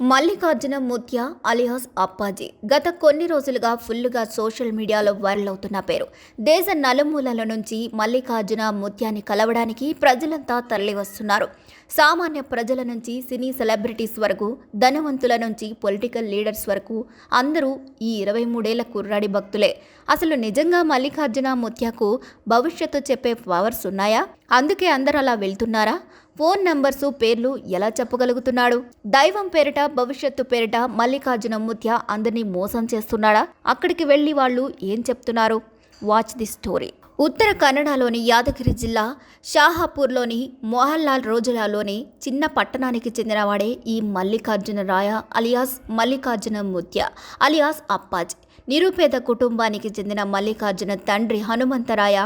Mallikarjuna Mutya alias Appaji గత కొన్ని రోజులుగా ఫుల్లుగా సోషల్ మీడియాలో వైరల్ అవుతున్న పేరు. దేశ నలుమూలల నుంచి మల్లికార్జున ముత్యాన్ని కలవడానికి ప్రజలంతా తరలివస్తున్నారు. సామాన్య ప్రజల నుంచి సినీ సెలబ్రిటీస్ వరకు ధనవంతుల నుంచి పొలిటికల్ లీడర్స్ వరకు అందరూ ఈ ఇరవై మూడేళ్ళ కుర్రాడి భక్తులే. అసలు నిజంగా మల్లికార్జున ముత్యకు భవిష్యత్తు చెప్పే పవర్స్ ఉన్నాయా? అందుకే అందరూ అలా వెళ్తున్నారా? ఫోన్ నంబర్సు పేర్లు ఎలా చెప్పగలుగుతున్నాడు? దైవం పేరిట భవిష్యత్తు పేరిట మల్లికార్జున ముత్య అందరినీ మోసం చేస్తున్నాడా? అక్కడికి వెళ్ళి వాళ్ళు ఏం చెప్తున్నారు? వాచ్ ది స్టోరీ ఉత్తర కన్నడలోని యాదగిరి జిల్లా షాహాపూర్లోని మోహన్లాల్ రోజులాలోని చిన్న పట్టణానికి చెందినవాడే ఈ మల్లికార్జున రాయ అలియాస్ మల్లికార్జున ముత్య అలియాస్ అప్పాజ్. నిరుపేద కుటుంబానికి చెందిన మల్లికార్జున తండ్రి హనుమంతరాయ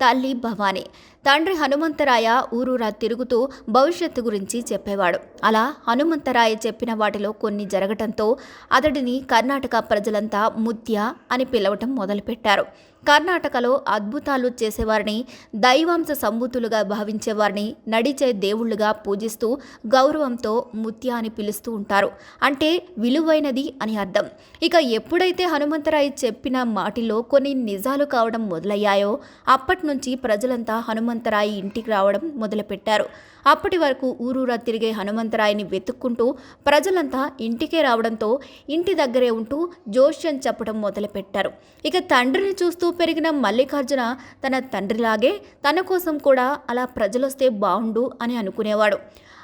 తల్లి భవాని. తండ్రి హనుమంతరాయ ఊరూరా తిరుగుతూ భవిష్యత్తు గురించి చెప్పేవాడు. అలా హనుమంతరాయ చెప్పిన వాటిలో కొన్ని జరగటంతో అతడిని కర్ణాటక ప్రజలంతా ముత్య అని పిలవటం మొదలుపెట్టారు. కర్ణాటకలో అద్భుతాలు చేసేవారిని దైవాంశ సంబూతులుగా భావించేవారిని నడిచే దేవుళ్ళుగా పూజిస్తూ గౌరవంతో ముత్య అని పిలుస్తూ ఉంటారు. అంటే విలువైనది అని అర్థం. ఇక ఎప్పుడైతే హనుమంతరాయ చెప్పిన మాటిలో కొన్ని నిజాలు కావడం మొదలయ్యాయో అప్పటి నుంచి ప్రజలంతా హనుమంతరాయి ఇంటికి రావడం మొదలుపెట్టారు. అప్పటి వరకు ఊరూరా తిరిగే హనుమంతరాయిని వెతుక్కుంటూ ప్రజలంతా ఇంటికే రావడంతో ఇంటి దగ్గరే ఉంటూ జోష్యం చెప్పడం మొదలుపెట్టారు. ఇక తండ్రిని చూస్తూ పెరిగిన మల్లికార్జున తన తండ్రిలాగే తన కోసం కూడా అలా ప్రజలొస్తే బాగుండు అని అనుకునేవాడు.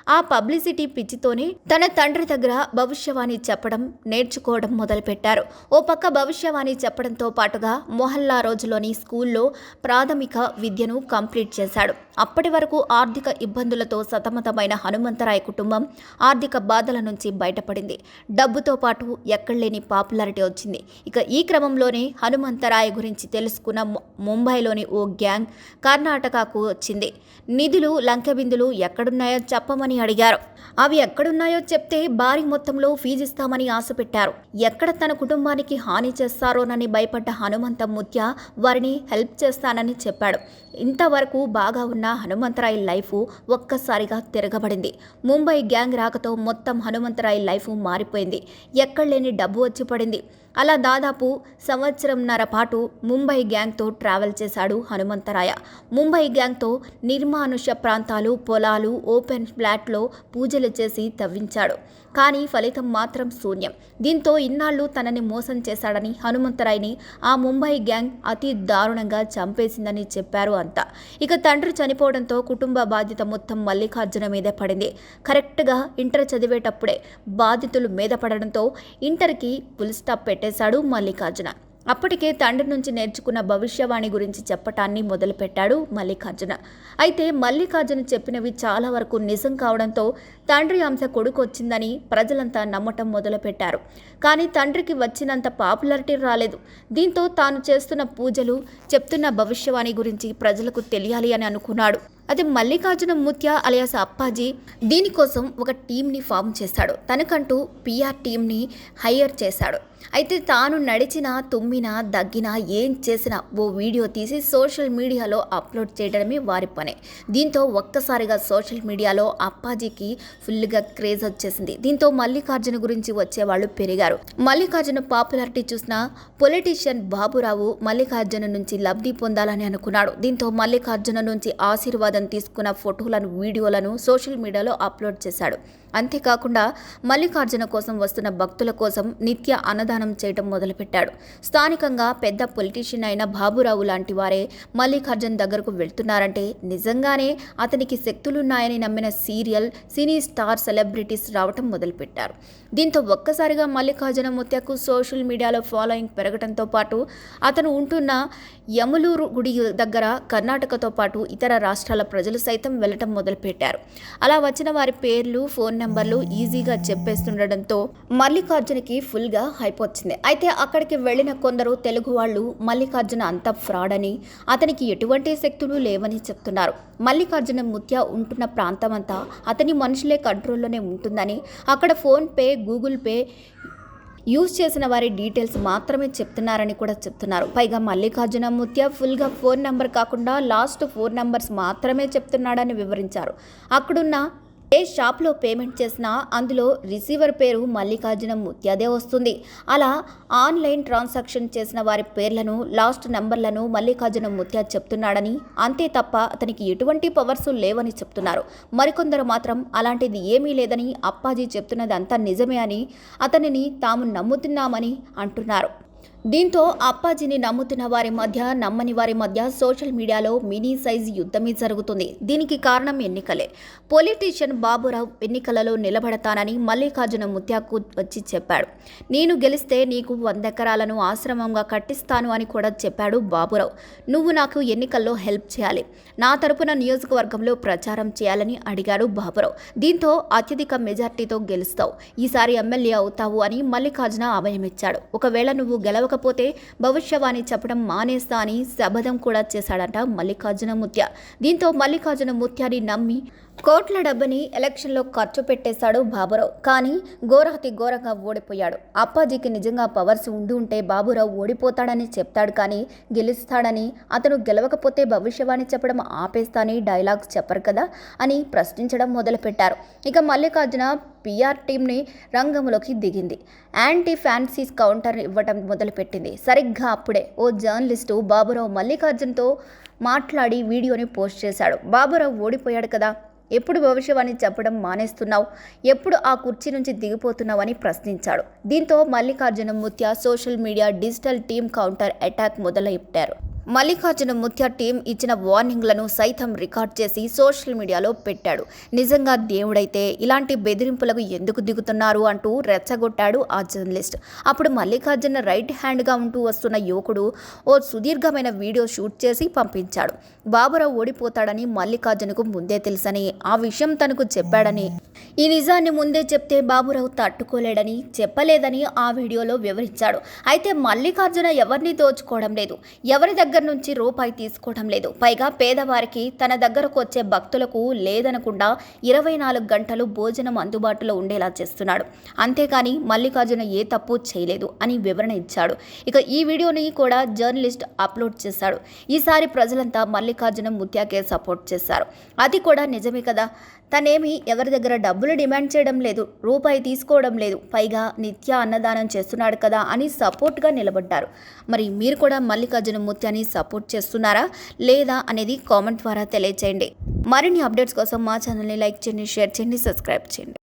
ఆ పబ్లిసిటీ పిచ్చితోనే తన తండ్రి దగ్గర భవిష్యవాణి చెప్పడం నేర్చుకోవడం మొదలుపెట్టారు. ఓ పక్క భవిష్యవాణి చెప్పడంతో పాటుగా మొహల్లా రోజులోని స్కూల్లో ప్రాథమిక విద్యను కంప్లీట్ చేశాడు. అప్పటి వరకు ఆర్థిక ఇబ్బందులతో సతమతమైన హనుమంతరాయ కుటుంబం ఆర్థిక బాధల నుంచి బయటపడింది. డబ్బుతో పాటు ఎక్కడలేని పాపులారిటీ వచ్చింది. ఇక ఈ క్రమంలోనే హనుమంతరాయ గురించి తెలుసుకున్న ముంబైలోని ఓ గ్యాంగ్ కర్ణాటకకు వచ్చింది. నిధులు లంకెబిందులు ఎక్కడున్నాయో చెప్పమని అడిగారు. అవి ఎక్కడున్నాయో చెప్తే భారీ మొత్తంలో ఫీజు ఇస్తామని ఆశ పెట్టారు ఎక్కడ తన కుటుంబానికి హాని చేస్తారోనని భయపడ్డ హనుమంత ముత్య వారిని హెల్ప్ చేస్తానని చెప్పాడు. ఇంతవరకు బాగా ఉన్న హనుమంతరాయ్ లైఫ్ ఒక్కసారిగా తిరగబడింది. ముంబై గ్యాంగ్ రాకతో మొత్తం హనుమంతరాయ్ లైఫ్ మారిపోయింది. ఎక్కడలేని డబ్బు వచ్చి పడింది. అలా దాదాపు సంవత్సరంన్నర పాటు ముంబై గ్యాంగ్తో ట్రావెల్ చేశాడు హనుమంతరాయ. ముంబై గ్యాంగ్తో నిర్మానుష ప్రాంతాలు పొలాలు ఓపెన్ ఫ్లాట్లో పూజలు చేసి తవ్వించాడు. కానీ ఫలితం మాత్రం శూన్యం. దీంతో ఇన్నాళ్ళు తనని మోసం చేశాడని హనుమంతరాయ్ని ఆ ముంబై గ్యాంగ్ అతి దారుణంగా చంపేసిందని చెప్పారు అంతా. ఇక తండ్రి చనిపోవడంతో కుటుంబ బాధ్యత మొత్తం మల్లికార్జున మీదే పడింది. కరెక్ట్గా ఇంటర్ చదివేటప్పుడే బాధితులు మీద పడడంతో ఇంటర్కి ఫుల్ స్టాప్ పెట్టేశాడు మల్లికార్జున. అప్పటికే తండ్రి నుంచి నేర్చుకున్న భవిష్యవాణి గురించి చెప్పటాన్ని మొదలుపెట్టాడు మల్లికార్జున. అయితే మల్లికార్జున చెప్పినవి చాలా వరకు నిజం కావడంతో తండ్రి అంశ కొడుకు వచ్చిందని ప్రజలంతా నమ్మటం మొదలుపెట్టారు. కానీ తండ్రికి వచ్చినంత పాపులారిటీ రాలేదు. దీంతో తాను చేస్తున్న పూజలు చెప్తున్న భవిష్యవాణి గురించి ప్రజలకు తెలియాలి అని అనుకున్నాడు. అది మల్లికార్జున ముత్య అలియాస్ అప్పాజీ. దీనికోసం ఒక టీంని ఫామ్ చేశాడు తనకంటూ పిఆర్ టీంని హైయర్ చేశాడు అయితే తాను నడిచిన తుమ్మిన దగ్గిన ఏం చేసినా ఓ వీడియో తీసి సోషల్ మీడియాలో అప్లోడ్ చేయడమే వారి పనే. దీంతో ఒక్కసారిగా సోషల్ మీడియాలో అప్పాజీకి ఫుల్గా క్రేజ్ వచ్చేసింది. దీంతో మల్లికార్జున గురించి వచ్చేవాళ్ళు పెరిగారు. మల్లికార్జున పాపులారిటీ చూసిన పొలిటీషియన్ బాబురావు మల్లికార్జున నుంచి లబ్ధి పొందాలని అనుకున్నాడు. దీంతో మల్లికార్జున నుంచి ఆశీర్వాదం తీసుకున్న ఫోటోలను వీడియోలను సోషల్ మీడియాలో అప్లోడ్ చేశాడు. అంతేకాకుండా మల్లికార్జున కోసం వస్తున్న భక్తుల కోసం నిత్య అన్నదానం చేయడం మొదలుపెట్టాడు. స్థానికంగా పెద్ద పొలిటీషియన్ అయిన బాబురావు లాంటి వారే మల్లికార్జున్ దగ్గరకు వెళ్తున్నారంటే నిజంగానే అతనికి శక్తులున్నాయని నమ్మిన సీరియల్ సినీ స్టార్ సెలబ్రిటీస్ రావటం మొదలుపెట్టారు. దీంతో ఒక్కసారిగా మల్లికార్జున ముత్యకు సోషల్ మీడియాలో ఫాలోయింగ్ పెరగడంతో పాటు అతను ఉంటున్న యములూరు గుడి దగ్గర కర్ణాటకతో పాటు ఇతర రాష్ట్రాల ప్రజలు సైతం వెళ్ళటం మొదలుపెట్టారు. అలా వచ్చిన వారి పేర్లు ఫోన్ నెంబర్లు ఈజీగా చెప్పేస్తుండడంతో మల్లికార్జునకి ఫుల్గా హైప్ వచ్చింది. అయితే అక్కడికి వెళ్ళిన కొందరు తెలుగు వాళ్ళు మల్లికార్జున అంత ఫ్రాడ్ అని అతనికి ఎటువంటి శక్తులు లేవని చెప్తున్నారు. మల్లికార్జున ముత్య ఉంటున్న ప్రాంతం అంతా అతని మనుషులే కంట్రోల్లోనే ఉంటుందని అక్కడ ఫోన్పే గూగుల్ పే యూజ్ చేసిన వారి డీటెయిల్స్ మాత్రమే చెప్తున్నారని కూడా చెప్తున్నారు. పైగా మల్లికార్జున ముత్య ఫుల్గా ఫోన్ నెంబర్ కాకుండా లాస్ట్ ఫోర్ నెంబర్స్ మాత్రమే చెప్తున్నాడని వివరించారు. అక్కడున్న ఏ షాప్లో పేమెంట్ చేసినా అందులో రిసీవర్ పేరు మల్లికార్జున ముత్యాదే వస్తుంది. అలా ఆన్లైన్ ట్రాన్సాక్షన్ చేసిన వారి పేర్లను లాస్ట్ నంబర్లను మల్లికార్జున ముత్యా చెప్తున్నాడని అంతే తప్ప అతనికి ఎటువంటి పవర్స్ లేవని చెప్తున్నారు. మరికొందరు మాత్రం అలాంటిది ఏమీ లేదని అప్పాజీ చెప్తున్నది అంతా నిజమే అని అతనిని తాము నమ్ముతున్నామని అంటున్నారు. దీంతో అప్పాజీని నమ్ముతున్న వారి మధ్య నమ్మని వారి మధ్య సోషల్ మీడియాలో మినీ సైజ్ యుద్ధమే జరుగుతుంది. దీనికి కారణం ఎన్నికలే. పొలిటీషియన్ బాబురావు ఎన్నికలలో నిలబడతానని మల్లికార్జున ముత్యాకు వచ్చి చెప్పాడు. నేను గెలిస్తే నీకు వంద ఎకరాలను ఆశ్రమంగా కట్టిస్తాను అని కూడా చెప్పాడు బాబురావు. నువ్వు నాకు ఎన్నికల్లో హెల్ప్ చేయాలి. నా తరపున నియోజకవర్గంలో ప్రచారం చేయాలని అడిగాడు బాబురావు. దీంతో అత్యధిక మెజార్టీతో గెలుస్తావు. ఈసారి ఎమ్మెల్యే అవుతావు అని మల్లికార్జున అభయమిచ్చాడు ఒకవేళ నువ్వు గెలవ కాకపోతే భవిష్యవాణి చెప్పడం మానేస్తా అని శపథం కూడా చేశాడంట మల్లికార్జున ముత్య దీంతో మల్లికార్జున ముత్యాన్ని నమ్మి కోట్ల డబ్బుని ఎలక్షన్లో ఖర్చు పెట్టేశాడు బాబురావు. కానీ ఘోరాతి ఘోరంగా ఓడిపోయాడు. అప్పాజీకి నిజంగా పవర్స్ ఉండి ఉంటే బాబురావు ఓడిపోతాడని చెప్తాడు కానీ గెలుస్తాడని అతను గెలవకపోతే భవిష్యవాణి చెప్పడం ఆపేస్తాని డైలాగ్స్ చెప్పరు కదా అని ప్రశ్నించడం మొదలుపెట్టారు. ఇక మల్లికార్జున పిఆర్ టీంని రంగంలోకి దిగింది. యాంటీ ఫ్యాన్సీస్ కౌంటర్ ఇవ్వటం మొదలుపెట్టింది. సరిగ్గా అప్పుడే ఓ జర్నలిస్టు బాబురావు మల్లికార్జున్తో మాట్లాడి వీడియోని పోస్ట్ చేశాడు. బాబురావు ఓడిపోయాడు కదా ఎప్పుడు భవిష్యవాణి చెప్పడం మానేస్తున్నావు? ఎప్పుడు ఆ కుర్చీ నుంచి దిగిపోతున్నావు అని ప్రశ్నించాడు. దీంతో Mallikarjuna Mutya social media digital team counter attack మొదలెట్టారు. మల్లికార్జున ముత్య టీం ఇచ్చిన వార్నింగ్లను సైతం రికార్డ్ చేసి సోషల్ మీడియాలో పెట్టాడు. నిజంగా దేవుడైతే ఇలాంటి బెదిరింపులకు ఎందుకు దిగుతున్నారు అంటూ రెచ్చగొట్టాడు ఆ జర్నలిస్ట్. అప్పుడు మల్లికార్జున రైట్ హ్యాండ్గా ఉంటూ వస్తున్న యువకుడు ఓ సుదీర్ఘమైన వీడియో షూట్ చేసి పంపించాడు. బాబురావు ఓడిపోతాడని మల్లికార్జునకు ముందే తెలుసని ఆ విషయం తనకు చెప్పాడని ఈ నిజాన్ని ముందే చెప్తే బాబురావు తట్టుకోలేడని చెప్పలేదని ఆ వీడియోలో వివరించాడు. అయితే మల్లికార్జున ఎవరిని దోచుకోవడం లేదు. ఎవరి దగ్గర నుంచి రూపాయి తీసుకోవడం లేదు. పైగా పేదవారికి తన దగ్గరకు వచ్చే భక్తులకు లేదనకుండా ఇరవై నాలుగు గంటలు భోజనం అందుబాటులో ఉండేలా చేస్తున్నాడు. అంతేకాని మల్లికార్జున ఏ తప్పు చేయలేదు అని వివరణ ఇచ్చాడు. ఇక ఈ వీడియోని కూడా జర్నలిస్ట్ అప్లోడ్ చేశాడు. ఈసారి ప్రజలంతా మల్లికార్జున ముత్యాకే సపోర్ట్ చేశారు. అది కూడా నిజమే కదా. తనేమి ఎవరి దగ్గర డబ్బులు డిమాండ్ చేయడం లేదు రూపాయి తీసుకోవడం లేదు పైగా నిత్య అన్నదానం చేస్తున్నాడు కదా అని సపోర్ట్గా నిలబడ్డారు. మరి మీరు కూడా మల్లికార్జున ముత్యాన్ని సపోర్ట్ చేస్తున్నారా లేదా అనేది కామెంట్ ద్వారా తెలియచేయండి. మరిన్ని అప్డేట్స్ కోసం మా ఛానల్ని లైక్ చేయండి షేర్ చేయండి సబ్స్క్రైబ్ చేయండి.